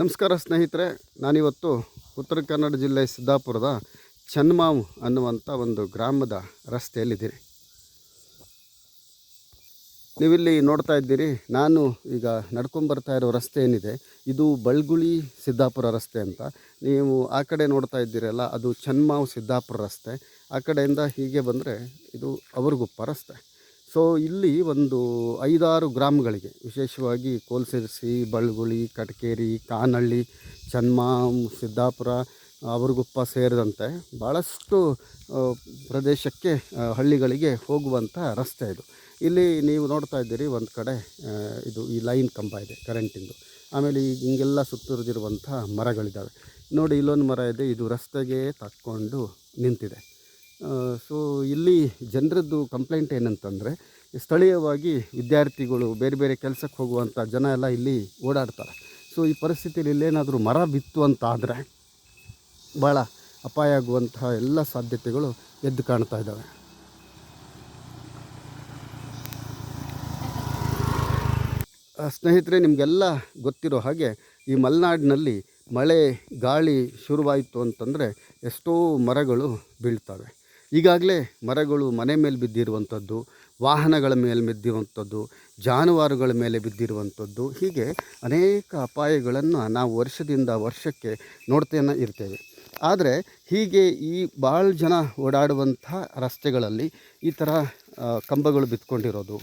ನಮಸ್ಕಾರ ಸ್ನೇಹಿತರೆ, ನಾನಿವತ್ತು ಉತ್ತರ ಕನ್ನಡ ಜಿಲ್ಲೆ ಸಿದ್ದಾಪುರದ ಚನ್ಮಾವ್ ಅನ್ನುವಂಥ ಒಂದು ಗ್ರಾಮದ ರಸ್ತೆಯಲ್ಲಿದ್ದೀನಿ. ನೀವಿಲ್ಲಿ ನೋಡ್ತಾ ಇದ್ದೀರಿ, ನಾನು ಈಗ ನಡ್ಕೊಂಬರ್ತಾ ಇರೋ ರಸ್ತೆ ಏನಿದೆ, ಇದು ಬಳ್ಗುಳಿ ಸಿದ್ದಾಪುರ ರಸ್ತೆ ಅಂತ. ನೀವು ಆ ಕಡೆ ನೋಡ್ತಾ ಇದ್ದೀರಲ್ಲ, ಅದು ಚನ್ಮಾವ್ ಸಿದ್ದಾಪುರ ರಸ್ತೆ. ಆ ಕಡೆಯಿಂದ ಹೀಗೆ ಬಂದರೆ ಇದು ಅವರಗುಪ್ಪ ರಸ್ತೆ. ಸೊ ಇಲ್ಲಿ ಒಂದು ಐದಾರು ಗ್ರಾಮಗಳಿಗೆ, ವಿಶೇಷವಾಗಿ ಕೋಲ್ಸಿರ್ಸಿ, ಬಳ್ಗುಳಿ, ಕಟಕೇರಿ ಕಾನಹಳ್ಳಿ ಚನ್ಮಾಮ್ ಸಿದ್ದಾಪುರ, ಅವರ್ಗುಪ್ಪ ಸೇರಿದಂತೆ ಭಾಳಷ್ಟು ಪ್ರದೇಶಕ್ಕೆ ಹಳ್ಳಿಗಳಿಗೆ ಹೋಗುವಂಥ ರಸ್ತೆ ಇದು. ಇಲ್ಲಿ ನೀವು ನೋಡ್ತಾ ಇದ್ದೀರಿ ಒಂದು ಕಡೆ ಇದು ಈ ಲೈನ್ ಕಂಬ ಇದೆ, ಕರೆಂಟಿಂದು. ಆಮೇಲೆ ಈಗ ಹಿಂಗೆಲ್ಲ ಸುತ್ತುರಿದಿರುವಂಥ ಮರಗಳಿದ್ದಾವೆ ನೋಡಿ, ಇಲ್ಲೊಂದು ಮರ ಇದೆ, ಇದು ರಸ್ತೆಗೆ ತಕ್ಕೊಂಡು ನಿಂತಿದೆ. ಸೊ ಇಲ್ಲಿ ಜನರದ್ದು ಕಂಪ್ಲೇಂಟ್ ಏನಂತಂದರೆ, ಸ್ಥಳೀಯವಾಗಿ ವಿದ್ಯಾರ್ಥಿಗಳು ಬೇರೆ ಬೇರೆ ಕೆಲಸಕ್ಕೆ ಹೋಗುವಂಥ ಜನ ಎಲ್ಲ ಇಲ್ಲಿ ಓಡಾಡ್ತಾರೆ. ಸೊ ಈ ಪರಿಸ್ಥಿತಿಯಲ್ಲಿ ಇಲ್ಲೇನಾದರೂ ಮರ ಬಿತ್ತು ಅಂತ ಆದರೆ ಭಾಳ ಅಪಾಯ ಆಗುವಂತಹ ಎಲ್ಲ ಸಾಧ್ಯತೆಗಳು ಎದ್ದು ಕಾಣ್ತಾ ಇದ್ದಾವೆ. ಸ್ನೇಹಿತರೆ, ನಿಮಗೆಲ್ಲ ಗೊತ್ತಿರೋ ಹಾಗೆ ಈ ಮಲೆನಾಡಿನಲ್ಲಿ ಮಳೆ, ಗಾಳಿ ಶುರುವಾಯಿತು ಅಂತಂದರೆ ಎಷ್ಟೋ ಮರಗಳು ಬೀಳ್ತವೆ. ಈಗಾಗಲೇ ಮರಗಳು ಮನೆ ಮೇಲೆ ಬಿದ್ದಿರುವಂಥದ್ದು, ವಾಹನಗಳ ಮೇಲೆ ಬಿದ್ದಿರುವಂಥದ್ದು, ಜಾನುವಾರುಗಳ ಮೇಲೆ ಬಿದ್ದಿರುವಂಥದ್ದು, ಹೀಗೆ ಅನೇಕ ಅಪಾಯಗಳನ್ನು ನಾವು ವರ್ಷದಿಂದ ವರ್ಷಕ್ಕೆ ನೋಡ್ತೇನೆ ಇರ್ತೇವೆ. ಆದರೆ ಹೀಗೆ ಈ ಭಾಳ ಜನ ಓಡಾಡುವಂಥ ರಸ್ತೆಗಳಲ್ಲಿ ಈ ಥರ ಕಂಬಗಳು ಬಿತ್ಕೊಂಡಿರೋದು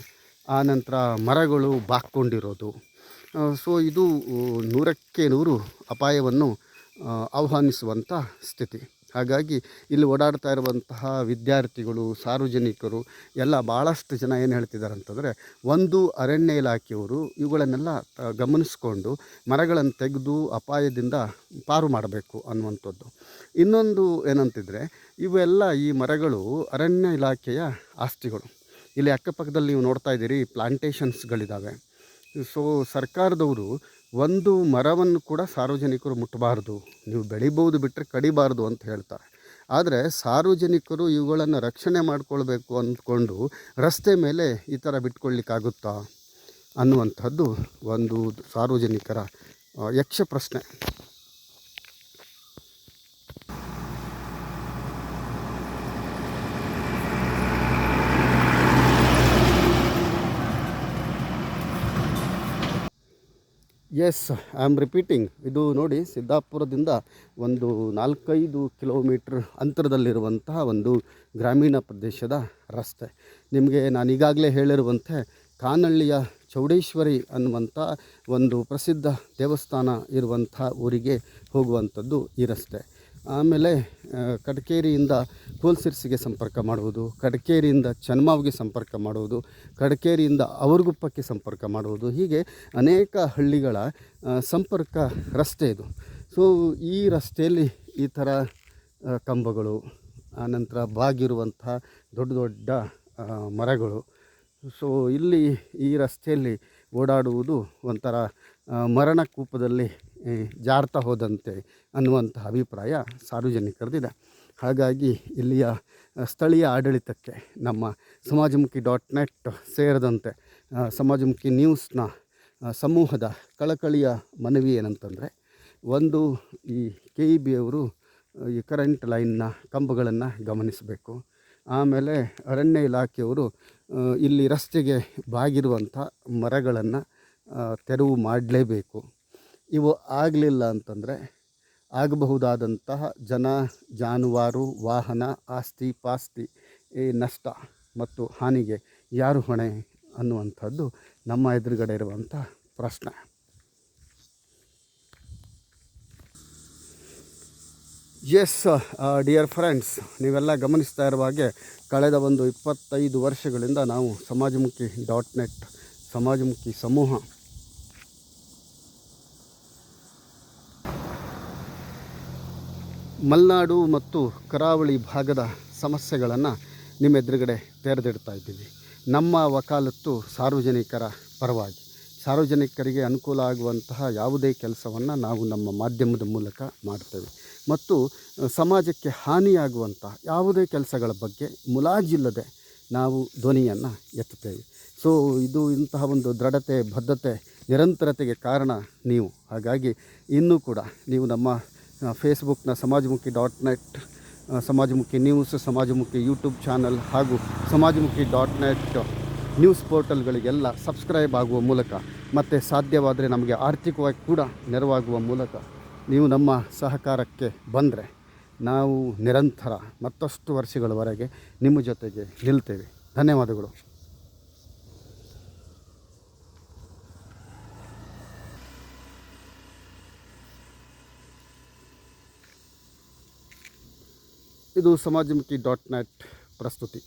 ಆನಂತರ ಮರಗಳು ಬಾಕ್ಕೊಂಡಿರೋದು ಸೊ ಇದು ನೂರಕ್ಕೆ ನೂರು ಅಪಾಯವನ್ನು ಆಹ್ವಾನಿಸುವಂಥ ಸ್ಥಿತಿ. ಹಾಗಾಗಿ ಇಲ್ಲಿ ಓಡಾಡ್ತಾ ಇರುವಂತಹ ವಿದ್ಯಾರ್ಥಿಗಳು, ಸಾರ್ವಜನಿಕರು ಎಲ್ಲ ಭಾಳಷ್ಟು ಜನ ಏನು ಹೇಳ್ತಿದ್ದಾರೆ ಅಂತಂದರೆ ಒಂದು ಅರಣ್ಯ ಇಲಾಖೆಯವರು ಇವುಗಳನ್ನೆಲ್ಲ ಗಮನಿಸಿಕೊಂಡು ಮರಗಳನ್ನು ತೆಗೆದು ಅಪಾಯದಿಂದ ಪಾರು ಮಾಡಬೇಕು ಅನ್ನುವಂಥದ್ದು. ಇನ್ನೊಂದು ಏನಂತಿದ್ರೆ ಇವೆಲ್ಲ ಈ ಮರಗಳು ಅರಣ್ಯ ಇಲಾಖೆಯ ಆಸ್ತಿಗಳು. ಇಲ್ಲಿ ಅಕ್ಕಪಕ್ಕದಲ್ಲಿ ನೀವು ನೋಡ್ತಾ ಇದ್ದೀರಿ ಪ್ಲಾಂಟೇಶನ್ಸ್ಗಳಿದ್ದಾವೆ ಸೊ ಸರ್ಕಾರದವರು ಒಂದು ಮರವನ್ನು ಕೂಡ ಸಾರ್ವಜನಿಕರು ಮುಟ್ಟಬಾರ್ದು. ನೀವು ಬೆಳಿಬೋದು ಬಿಟ್ಟರೆ ಕಡಿಬಾರ್ದು ಅಂತ ಹೇಳ್ತಾರೆ. ಆದರೆ ಸಾರ್ವಜನಿಕರು ಇವುಗಳನ್ನು ರಕ್ಷಣೆ ಮಾಡಿಕೊಳ್ಬೇಕು ಅಂದ್ಕೊಂಡು ರಸ್ತೆ ಮೇಲೆ ಈ ಥರ ಬಿಟ್ಕೊಳ್ಳಿಕ್ಕಾಗುತ್ತಾ ಅನ್ನುವಂಥದ್ದು ಒಂದು ಸಾರ್ವಜನಿಕರ ಯಕ್ಷ ಪ್ರಶ್ನೆ ಎಸ್ ಐ ಆಮ್ ರಿಪೀಟಿಂಗ್ ಇದು ನೋಡಿ ಸಿದ್ದಾಪುರದಿಂದ ಒಂದು ನಾಲ್ಕೈದು ಕಿಲೋಮೀಟ್ರ್ ಅಂತರದಲ್ಲಿರುವಂತಹ ಒಂದು ಗ್ರಾಮೀಣ ಪ್ರದೇಶದ ರಸ್ತೆ. ನಿಮಗೆ ನಾನು ಈಗಾಗಲೇ ಹೇಳಿರುವಂತೆ ಕಾನಳ್ಳಿಯ ಚೌಡೇಶ್ವರಿ ಅನ್ನುವಂಥ ಒಂದು ಪ್ರಸಿದ್ಧ ದೇವಸ್ಥಾನ ಇರುವಂಥ ಊರಿಗೆ ಹೋಗುವಂಥದ್ದು ಈ ರಸ್ತೆ. ಆಮೇಲೆ ಕಡಕೇರಿಯಿಂದ ಕೋಲ್ಸಿರ್ಸಿಗೆ ಸಂಪರ್ಕ ಮಾಡುವುದು, ಕಡಕೇರಿಯಿಂದ ಚನ್ಮಾವ್ಗೆ ಸಂಪರ್ಕ ಮಾಡುವುದು, ಕಡಕೇರಿಯಿಂದ ಅವರ್ಗುಪ್ಪಕ್ಕೆ ಸಂಪರ್ಕ ಮಾಡುವುದು, ಹೀಗೆ ಅನೇಕ ಹಳ್ಳಿಗಳ ಸಂಪರ್ಕ ರಸ್ತೆ ಇದು. ಸೊ, ಈ ರಸ್ತೆಯಲ್ಲಿ ಈ ಥರ ಕಂಬಗಳು ಆನಂತರ ಬಾಗಿರುವಂಥ ದೊಡ್ಡ ದೊಡ್ಡ ಮರಗಳು. ಸೊ, ಇಲ್ಲಿ ಈ ರಸ್ತೆಯಲ್ಲಿ ಓಡಾಡುವುದು ಒಂಥರ ಮರಣ ಕೂಪದಲ್ಲಿ ಜಾರ್ತಾ ಹೋದಂತೆ ಅನ್ನುವಂಥ ಅಭಿಪ್ರಾಯ ಸಾರ್ವಜನಿಕರದಿದೆ. ಹಾಗಾಗಿ ಇಲ್ಲಿಯ ಸ್ಥಳೀಯ ಆಡಳಿತಕ್ಕೆ ನಮ್ಮ ಸಮಾಜಮುಖಿ ಡಾಟ್ ನೆಟ್ ಸೇರಿದಂತೆ ಸಮಾಜಮುಖಿ ನ್ಯೂಸ್ನ ಸಮೂಹದ ಕಳಕಳಿಯ ಮನವಿ ಏನಂತಂದರೆ, ಒಂದು ಈ ಕೆ ಇ ಬಿ ಅವರು ಈ ಕರೆಂಟ್ ಲೈನ್ನ ಕಂಬಗಳನ್ನು ಗಮನಿಸಬೇಕು. ಆಮೇಲೆ ಅರಣ್ಯ ಇಲಾಖೆಯವರು ಇಲ್ಲಿ ರಸ್ತೆಗೆ ಬಾಗಿರುವಂಥ ಮರಗಳನ್ನು ತೆರವು ಮಾಡಲೇಬೇಕು. ಇವು ಆಗಲಿಲ್ಲ ಅಂತಂದರೆ ಆಗಬಹುದಾದಂತಹ ಜನ, ಜಾನುವಾರು, ವಾಹನ, ಆಸ್ತಿ, ಪಾಸ್ತಿ, ಈ ನಷ್ಟ ಮತ್ತು ಹಾನಿಗೆ ಯಾರು ಹೊಣೆ ಅನ್ನುವಂಥದ್ದು ನಮ್ಮ ಎದುರುಗಡೆ ಇರುವಂಥ ಪ್ರಶ್ನೆ. ಎಸ್ ಡಿಯರ್ ಫ್ರೆಂಡ್ಸ್ ನೀವೆಲ್ಲ ಗಮನಿಸ್ತಾ ಇರುವ ಹಾಗೆ ಕಳೆದ ಒಂದು ಇಪ್ಪತ್ತೈದು ವರ್ಷಗಳಿಂದ ನಾವು ಸಮಾಜಮುಖಿ ಡಾಟ್ ನೆಟ್, ಸಮಾಜಮುಖಿ ಸಮೂಹ ಮಲೆನಾಡು ಮತ್ತು ಕರಾವಳಿ ಭಾಗದ ಸಮಸ್ಯೆಗಳನ್ನು ನಿಮ್ಮ ಎದುರುಗಡೆ ತೆರೆದಿಡ್ತಾ ಇದ್ದೀವಿ. ನಮ್ಮ ವಕಾಲತ್ತು ಸಾರ್ವಜನಿಕರ ಪರವಾಗಿ. ಸಾರ್ವಜನಿಕರಿಗೆ ಅನುಕೂಲ ಆಗುವಂತಹ ಯಾವುದೇ ಕೆಲಸವನ್ನು ನಾವು ನಮ್ಮ ಮಾಧ್ಯಮದ ಮೂಲಕ ಮಾಡ್ತೇವೆ. ಮತ್ತು ಸಮಾಜಕ್ಕೆ ಹಾನಿಯಾಗುವಂತಹ ಯಾವುದೇ ಕೆಲಸಗಳ ಬಗ್ಗೆ ಮುಲಾಜಿಲ್ಲದೆ ನಾವು ಧ್ವನಿಯನ್ನು ಎತ್ತುತ್ತೇವೆ. ಸೊ, ಇದು ಇಂತಹ ಒಂದು ದೃಢತೆ, ಬದ್ಧತೆ, ನಿರಂತರತೆಗೆ ಕಾರಣ ನೀವು. ಹಾಗಾಗಿ, ಇನ್ನೂ ಕೂಡ ನೀವು ನಮ್ಮ ಫೇಸ್ಬುಕ್ನ Samajamukhi dot net Samajamukhi news Samajamukhi YouTube channel ಹಾಗೂ ಸಮಾಜಮುಖಿ ಡಾಟ್ ನೆಟ್ ನ್ಯೂಸ್ ಪೋರ್ಟಲ್ಗಳಿಗೆಲ್ಲ ಸಬ್ಸ್ಕ್ರೈಬ್ ಆಗುವ ಮೂಲಕ ಮತ್ತು ಸಾಧ್ಯವಾದರೆ ನಮಗೆ ಆರ್ಥಿಕವಾಗಿ ಕೂಡ ನೆರವಾಗುವ ಮೂಲಕ ನೀವು ನಮ್ಮ ಸಹಕಾರಕ್ಕೆ ಬಂದರೆ ನಾವು ನಿರಂತರ ಮತ್ತಷ್ಟು ವರ್ಷಗಳವರೆಗೆ ನಿಮ್ಮ ಜೊತೆಗೆ ನಿಲ್ತೇವೆ. ಧನ್ಯವಾದಗಳು. ಇದು ಸಮಾಜಮುಖಿ ಡಾಟ್ ನೆಟ್ ಪ್ರಸ್ತುತಿ.